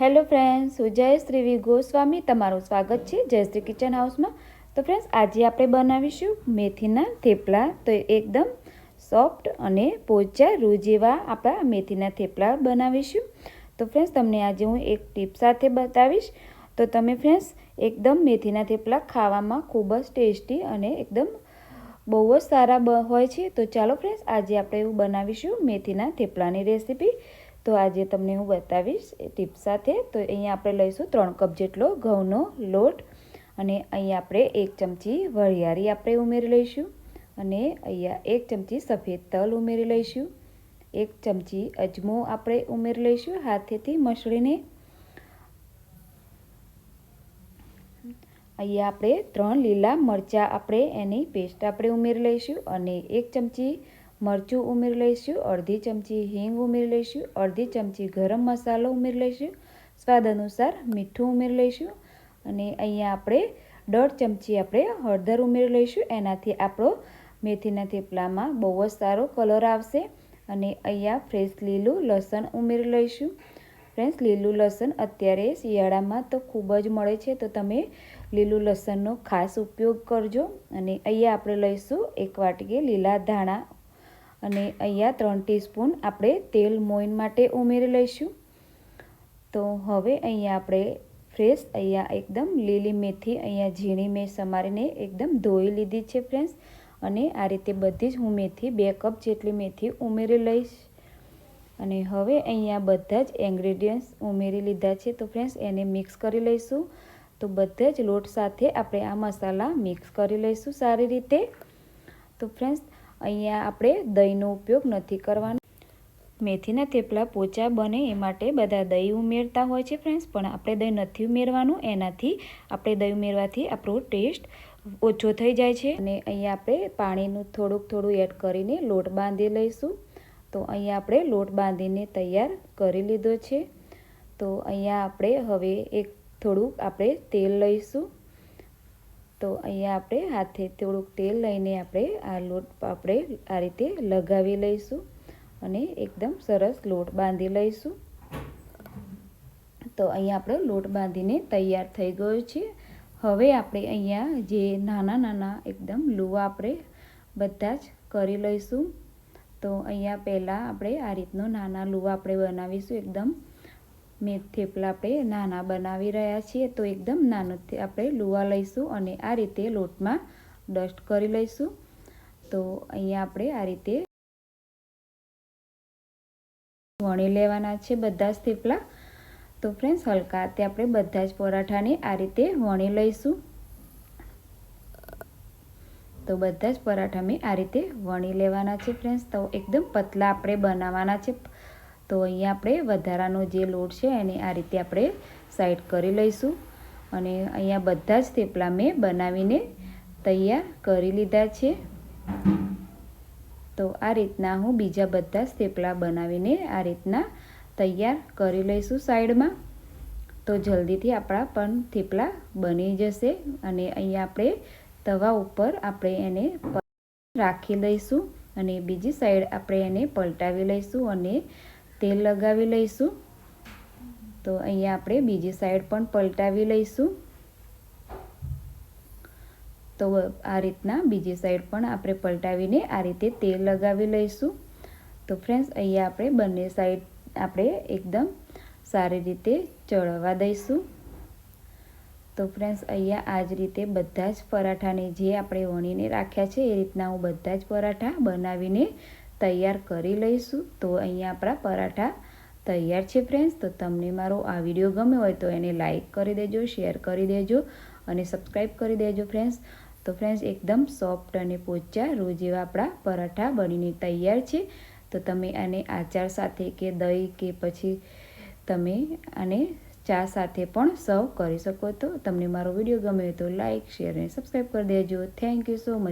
Friends, હું જયશ્રી ગોસ્વામી, તમારું સ્વાગત છે જયશ્રી કિચન હાઉસમાં. તો ફ્રેન્ડ્સ, આજે આપણે બનાવીશું મેથીના થેપલા. તો એકદમ સોફ્ટ અને પોચા રૂ જેવા આપણા મેથીના થેપલા બનાવીશું. તો ફ્રેન્ડ્સ, તમને આજે હું એક ટીપ સાથે બતાવીશ. તો તમે ફ્રેન્ડ્સ, એકદમ મેથીના થેપલા ખાવામાં ખૂબ જ ટેસ્ટી અને એકદમ બહુ જ સારા હોય છે. તો ચાલો ફ્રેન્ડ્સ, આજે આપણે એવું બનાવીશું મેથીના થેપલાની રેસીપી. તો આજે તમને હું બતાવીશ ટીપ સાથે. તો અહીંયા આપણે લઈશું ત્રણ કપ જેટલો ઘઉંનો લોટ અને અહીંયા આપણે એક ચમચી વરિયાળી આપણે ઉમેરી લઈશું અને અહીંયા એક ચમચી સફેદ તલ ઉમેરી લઈશું, એક ચમચી અજમો આપણે ઉમેરી લઈશું હાથેથી મસળીને. અહીંયા આપણે ત્રણ લીલા મરચાં આપણે એની પેસ્ટ આપણે ઉમેરી લઈશું અને એક ચમચી મરચું ઉમેરી લઈશું, અડધી ચમચી હિંગ ઉમેરી લઈશું, અડધી ચમચી ગરમ મસાલો ઉમેરી લઈશું. સ્વાદ અનુસાર મીઠું ઉમેરી લઈશું અને અહીંયા આપણે દોઢ ચમચી આપણે હળદર ઉમેરી લઈશું. એનાથી આપણો મેથીના થેપલામાં બહુ જ સારો કલર આવશે અને અહીંયા ફ્રેશ લીલું લસણ ઉમેરી લઈશું. ફ્રેન્ડ્સ લીલું લસણ અત્યારે શિયાળામાં તો ખૂબ જ મળે છે, તો તમે લીલું લસણનો ખાસ ઉપયોગ કરજો. અને અહીંયા આપણે લઈશું એક વાટકી લીલા ધાણા અને અહીંયા ત્રણ ટીસ્પૂન આપણે તેલ મોઈન માટે ઉમેરી લઈશું. તો હવે અહીંયા આપણે ફ્રેશ અહીંયા એકદમ લીલી મેથી, અહીંયા ઝીણી મેં સમારીને એકદમ ધોઈ લીધી છે ફ્રેન્ડ્સ. અને આ રીતે બધી જ હું મેથી, બે કપ જેટલી મેથી ઉમેરી લઈશ. અને હવે અહીંયા બધા જ ઇન્ગ્રેડિયન્ટ્સ ઉમેરી લીધા છે. તો ફ્રેન્ડ્સ, એને મિક્સ કરી લઈશું. તો બધા જ લોટ સાથે આપણે આ મસાલા મિક્સ કરી લઈશું સારી રીતે. તો ફ્રેન્ડ્સ અહીંયા આપણે દહીંનો ઉપયોગ નથી કરવાનો. મેથીના થેપલા પોચા બને એ માટે બધા દહીં ઉમેરતા હોય છે ફ્રેન્ડ્સ પણ આપણે દહીં નથી ઉમેરવાનું, એનાથી આપણે દહીં ઉમેરવાથી આપણો ટેસ્ટ ઓછો થઈ જાય છે. અને અહીંયા આપણે પાણીનું થોડુંક થોડું એડ કરીને લોટ બાંધી લઈશું. તો અહીંયા આપણે લોટ બાંધીને તૈયાર કરી લીધો છે. તો અહીંયા આપણે હવે એક થોડુંક આપણે તેલ લઈશું. તો અહીંયા આપણે હાથે થોડુંક તેલ લઈને આપણે આ લોટ આપણે આ રીતે લગાવી લઈશું અને એકદમ સરસ લોટ બાંધી લઈશું. તો અહીંયા આપણો લોટ બાંધીને તૈયાર થઈ ગયો છે. હવે આપણે અહીંયા જે નાના નાના એકદમ લુવા આપણે બધા જ કરી લઈશું. તો અહીંયા પહેલાં આપણે આ રીતનો નાના લુવા આપણે બનાવીશું એકદમ મેં થેપલા આપણે નાના બનાવી રહ્યા છીએ તો એકદમ નાનું આપણે લુવા લઈશું અને આ રીતે લોટમાં ડસ્ટ કરી લઈશું. તો અહીંયા આપણે આ રીતે વણી લેવાના છે બધા જ થેપલા. તો ફ્રેન્ડ્સ, હલકા તે આપણે બધા જ પરાઠાને આ રીતે વણી લઈશું. તો બધા જ પરાઠા મેં આ રીતે વણી લેવાના છે ફ્રેન્ડ્સ. તો એકદમ પતલા આપણે બનાવવાના છે. તો અહીંયા આપણે વધારાનો જે લોટ છે એને આ રીતે આપણે સાઈડ કરી લઈશું. અને અહીંયા બધા જ થેપલા મેં બનાવીને તૈયાર કરી લીધા છે. તો આ રીતના હું બીજા બધા જ થેપલા બનાવીને આ રીતના તૈયાર કરી લઈશું સાઈડમાં. તો જલ્દીથી આપણા પણ થેપલા બની જશે અને અહીંયા આપણે તવા ઉપર આપણે એને રાખી લઈશું અને બીજી સાઈડ આપણે એને પલટાવી લઈશું અને તેલ લગાવી લઈશું. તો અહીંયા આપણે બીજી સાઈડ પણ પલટાવી લઈશું. તો આ રીતના બીજી સાઈડ પણ આપણે પલટાવીને આ રીતે તેલ લગાવી લઈશું. તો ફ્રેન્ડ્સ, અહીંયા આપણે બંને સાઈડ આપણે એકદમ સારી રીતે ચડવા દઈશું. તો ફ્રેન્ડ્સ, અહીંયા આ જ રીતે બધા જ પરાઠાને જે આપણે વણીને રાખ્યા છે, એ રીતના હું બધા જ પરાઠા બનાવીને તૈયાર કરી લઈશું. તો અહીંયા આપણા પરાઠા તૈયાર છે ફ્રેન્ડ્સ તો તમને મારો આ વીડિયો ગમ્યો હોય તો એને લાઇક કરી દેજો શેર કરી દેજો અને સબસ્ક્રાઈબ કરી દેજો ફ્રેન્ડ્સ તો ફ્રેન્ડ્સ એકદમ સોફ્ટ અને પોચા રોજ એવા આપણા પરાઠા બનીને તૈયાર છે. તો તમે આને આચાર સાથે કે દહીં કે પછી તમે આને ચા સાથે પણ સર્વ કરી શકો તો તમને મારો વીડિયો ગમે તો લાઇક શેર અને સબસ્ક્રાઈબ કરી દેજો. Thank you so much